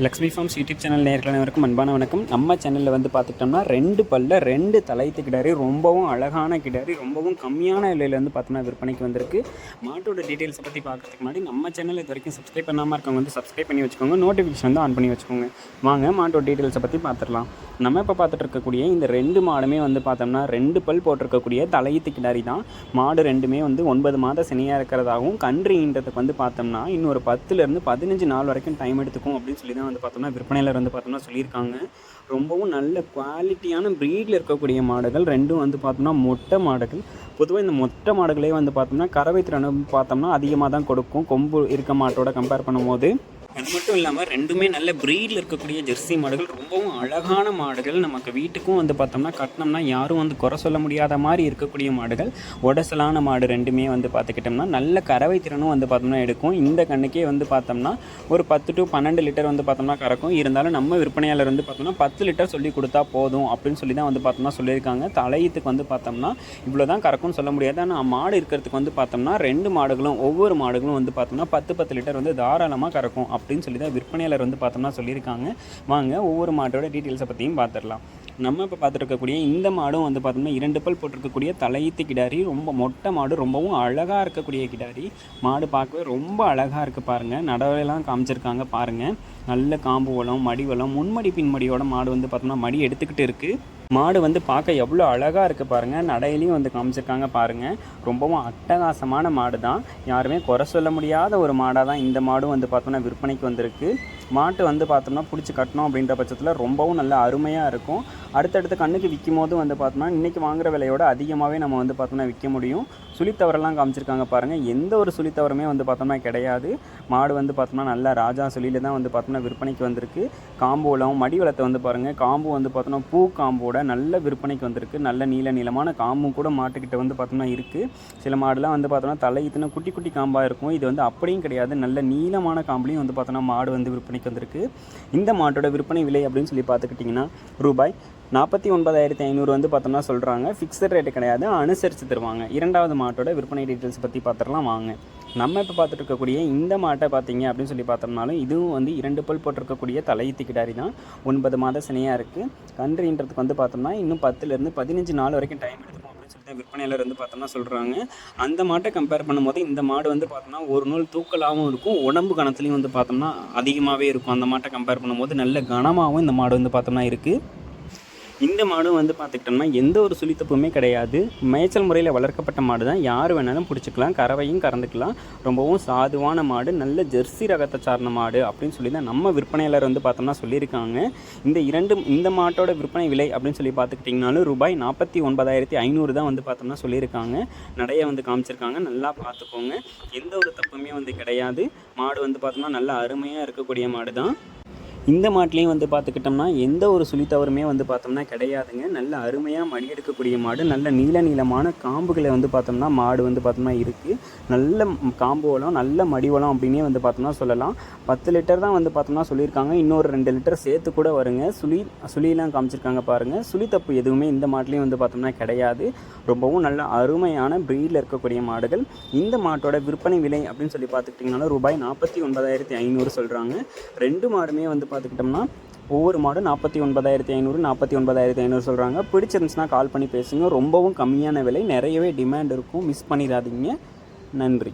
Lakshmi forms YouTube channel நேர்கள் அனைவருக்கும் அன்பான வணக்கம். நம்ம சேனலில் வந்து பார்த்துக்கிட்டோம்னா ரெண்டு பல்ல ரெண்டு தலைத்து கிடாரி ரொம்பவும் அழகான கிடாரி ரொம்பவும் கம்மியான விலையில வந்து பார்த்தோம்னா விற்பனைக்கு வந்திருக்கு. மாட்டோட டீட்டெயில்ஸை பற்றி பார்க்குறதுக்கு முன்னாடி நம்ம சேனல் இது வரைக்கும் சப்ஸ்கிரைப் பண்ணாமல் இருக்கவங்க வந்து சப்ஸ்கிரைப் பண்ணி வச்சுக்கோங்க. நோட்டிஃபிகேஷன் வந்து ஆன் பண்ணி வச்சுக்கோங்க. வாங்க மாட்டோட டீட்டெயில்ஸை பற்றி பார்த்துடலாம். நம்ம இப்போ பார்த்துட்டு இருக்கக்கூடிய இந்த ரெண்டு மாடுமே வந்து பார்த்தோம்னா ரெண்டு பல் போட்டிருக்கக்கூடிய தலையீத்து கிடாரி தான். மாடு ரெண்டுமே வந்து ஒன்பது மாத சினையாக இருக்கிறதாகவும் கன்றுன்றதுக்கு வந்து பார்த்தோம்னா இன்னொரு பத்துலேருந்து பதினஞ்சு நாள் வரைக்கும் டைம் எடுத்துக்கும் அப்படின்னு சொல்லி தான் வந்து பார்த்தோம்னா விற்பனையில் வந்து பார்த்தோம்னா சொல்லியிருக்காங்க. ரொம்பவும் நல்ல குவாலிட்டியான ப்ரீடில் இருக்கக்கூடிய மாடுகள். ரெண்டும் வந்து பார்த்தோம்னா மொட்டை மாடுகள். பொதுவாக இந்த மொட்டை மாடுகளே வந்து பார்த்தோம்னா கறவை திறன் பார்த்தோம்னா அதிகமாக தான் கொடுக்கும். கொம்பு இருக்க மாட்டோட கம்பேர் பண்ணும்போது. அது மட்டும் இல்லாமல் ரெண்டுமே நல்ல ப்ரீடில் இருக்கக்கூடிய ஜெர்சி மாடுகள் ரொம்பவும் அழகான மாடுகள். நமக்கு வீட்டுக்கும் வந்து பார்த்தோம்னா கட்டினோம்னா யாரும் வந்து குறை சொல்ல முடியாத மாதிரி இருக்கக்கூடிய மாடுகள். உடசலான மாடு ரெண்டுமே வந்து பார்த்துக்கிட்டோம்னா நல்ல கறவை திறனும் வந்து பார்த்தோம்னா எடுக்கும். இந்த கண்ணுக்கே வந்து பார்த்தோம்னா ஒரு பத்து டு பன்னெண்டு லிட்டர் வந்து பார்த்தோம்னா கறக்கும். இருந்தாலும் நம்ம விற்பனையாளர் வந்து பார்த்தோம்னா பத்து லிட்டர் சொல்லி கொடுத்தா போதும் அப்படின்னு சொல்லி தான் வந்து பார்த்தோம்னா சொல்லியிருக்காங்க. தலையத்துக்கு வந்து பார்த்தோம்னா இவ்வளோ தான் கறக்கும்னு சொல்ல முடியாது. ஆனால் மாடு இருக்கிறதுக்கு வந்து பார்த்தோம்னா ரெண்டு மாடுகளும் ஒவ்வொரு மாடுகளும் வந்து பார்த்தோம்னா பத்து பத்து லிட்டர் வந்து தாராளமாக கறக்கும். அப்படின்னு சொல்லி தான் விற்பனையாளர் வந்து பார்த்தோம்னா சொல்லியிருக்காங்க. வாங்க ஒவ்வொரு மாட்டோட டீட்டெயில்ஸை பற்றியும் பார்த்துடலாம் நம்ம இப்போ பார்த்துருக்கக்கூடிய இந்த மாடும் வந்து பார்த்தோம்னா இரண்டு பல் போட்டிருக்கக்கூடிய தலையீத்து கிடாரி ரொம்ப மொட்டை மாடு ரொம்பவும் அழகாக இருக்கக்கூடிய கிடாரி. மாடு பார்க்கவே ரொம்ப அழகாக இருக்குது பாருங்கள் நடவையெல்லாம் காமிச்சிருக்காங்க பாருங்கள் நல்ல காம்பு வளம் மடி வளம் முன்மடி பின்மடியோட மாடு வந்து பார்த்தோம்னா மடி எடுத்துக்கிட்டு இருக்குது மாடு வந்து பார்க்க எவ்வளோ அழகாக இருக்குது பாருங்கள் நடையிலையும் வந்து காமிச்சிருக்காங்க பாருங்கள் ரொம்பவும் அட்டகாசமான மாடு தான் யாருமே குறை சொல்ல முடியாத ஒரு மாடாக தான் இந்த மாடும் வந்து பார்த்தோம்னா விற்பனைக்கு வந்திருக்கு. மாட்டு வந்து பார்த்தோம்னா பிடிச்சி கட்டணும் அப்படின்ற பட்சத்தில் ரொம்பவும் நல்ல அருமையாக இருக்கும். அடுத்தடுத்த கண்ணுக்கு விற்கும் போது வந்து பார்த்தோம்னா இன்றைக்கி வாங்குற விலையோட அதிகமாகவே நம்ம வந்து பார்த்தோம்னா விற்க முடியும். சுழித்தவரெல்லாம் காமிச்சிருக்காங்க பாருங்கள் எந்த ஒரு சுழித்தவருமே வந்து பார்த்தோம்னா கிடையாது. மாடு வந்து பார்த்தோம்னா நல்லா ராஜா சுழியில் தான் வந்து பார்த்தோம்னா விற்பனைக்கு வந்திருக்கு. காம்போலம் மடி வளத்தை வந்து பாருங்கள் காம்பு வந்து பார்த்தோம்னா பூ காம்போட நல்ல விற்பனைக்கு வந்திருக்கு. நல்ல நீள நீளமான காம்பும் கூட மாட்டுக்கிட்ட வந்து பார்த்தோம்னா இருக்குது சில மாடுலாம் வந்து பார்த்தோம்னா தலையித்துன குட்டி குட்டி காம்பாக இருக்கும். இது வந்து அப்படியும் கிடையாது. நல்ல நீளமான காம்புலையும் வந்து பார்த்தோம்னா மாடு வந்து விற்பனைக்கு வந்திருக்கு. இந்த மாட்டோட விற்பனை விலை அப்படின்னு சொல்லி பார்த்துக்கிட்டிங்கன்னா ரூபாய் நாற்பத்தி ஒன்பதாயிரத்தி ஐநூறு வந்து பார்த்தோம்னா சொல்கிறாங்க ஃபிக்ஸட் ரேட்டு கிடையாது அனுசரித்து தருவாங்க. இரண்டாவது மாட்டோட விற்பனை டீட்டெயில்ஸ் பற்றி பார்த்துடலாம் வாங்க. நம்ம இப்போ பார்த்துட்டு இருக்கக்கூடிய இந்த மாட்டை பார்த்தீங்க அப்படின்னு சொல்லி பார்த்தோம்னாலும் இதுவும் வந்து இரண்டு பல் போட்டிருக்கக்கூடிய தலையீத்து கிடாரி தான். ஒன்பது மாத சினையாக இருக்குது கன்றுன்றதுக்கு வந்து பார்த்தோம்னா இன்னும் பத்துலேருந்து பதினஞ்சு நாள் வரைக்கும் டைம் எடுத்துப்போம் அப்படின்னு சொல்லிட்டு விற்பனையாளர் வந்து பார்த்தோம்னா சொல்கிறாங்க அந்த மாட்டை கம்பேர் பண்ணும்போது இந்த மாடு வந்து பார்த்தோம்னா ஒரு நூல் தூக்கலாகவும் இருக்கும் உடம்பு கணத்துலையும் வந்து பார்த்தோம்னா அதிகமாகவே இருக்கும். அந்த மாட்டை கம்பேர் பண்ணும்போது நல்ல கனமாகவும் இந்த மாடு வந்து பார்த்தோம்னா இருக்குது இந்த மாடும் வந்து பார்த்துக்கிட்டோம்னா எந்த ஒரு சுழித்தப்புமே கிடையாது. மேய்ச்சல் முறையில் வளர்க்கப்பட்ட மாடு தான். யார் வேணாலும் பிடிச்சிக்கலாம். கறவையும் கறந்துக்கலாம். ரொம்பவும் சாதுவான மாடு. நல்ல ஜெர்சி ரகத்தை சார்ந்த மாடு அப்படின்னு சொல்லி தான் நம்ம விற்பனையாளர் வந்து பார்த்தோம்னா சொல்லியிருக்காங்க. இந்த இரண்டு இந்த மாட்டோட விற்பனை விலை அப்படின்னு சொல்லி பார்த்துக்கிட்டிங்கனாலும் ரூபாய் நாற்பத்தி ஒன்பதாயிரத்தி ஐநூறு தான் வந்து பார்த்தோம்னா சொல்லியிருக்காங்க. நடைய வந்து காமிச்சிருக்காங்க. நல்லா பார்த்துக்கோங்க. எந்த ஒரு தப்புமே வந்து கிடையாது. மாடு வந்து பார்த்தோம்னா நல்ல அருமையாக இருக்கக்கூடிய மாடு தான். இந்த மாட்டிலையும் வந்து பார்த்துக்கிட்டோம்னா எந்த ஒரு சுழித்தவருமே வந்து பார்த்தோம்னா கிடையாதுங்க. நல்ல அருமையாக மடி எடுக்கக்கூடிய மாடு நல்ல நீள நீளமான காம்புகளை வந்து பார்த்தோம்னா மாடு வந்து பார்த்தோம்னா இருக்குது நல்ல காம்பு வளம் நல்ல மடி வளம் அப்படின்னே வந்து பார்த்தோம்னா சொல்லலாம். பத்து லிட்டர் தான் வந்து பார்த்தோம்னா சொல்லியிருக்காங்க. இன்னொரு ரெண்டு லிட்டர் சேர்த்து கூட வருங்க. சுழி சுழிலாம் காமிச்சிருக்காங்க பாருங்கள் சுழி தப்பு எதுவுமே இந்த மாட்டிலையும் வந்து பார்த்தோம்னா கிடையாது. ரொம்பவும் நல்ல அருமையான ப்ரீடில் இருக்கக்கூடிய மாடுகள். இந்த மாட்டோட விற்பனை விலை அப்படின்னு சொல்லி பார்த்துக்கிட்டிங்கன்னா ரூபாய் நாற்பத்தி ஒன்பதாயிரத்தி ஐநூறு சொல்கிறாங்க ரெண்டு மாடுமே வந்து பார்த்துக்கிட்டோம்னா ஒவ்வொரு மாடும் நாற்பத்தி ஒன்பதாயிரத்தி ஐநூறு நாற்பத்தி ஒன்பதாயிரத்தி ஐநூறு சொல்கிறாங்க பிடிச்சிருந்துச்சுன்னா கால் பண்ணி பேசுங்க. ரொம்பவும் கம்மியான விலை நிறையவே டிமாண்ட் இருக்கும். மிஸ் பண்ணிடாதீங்க. நன்றி.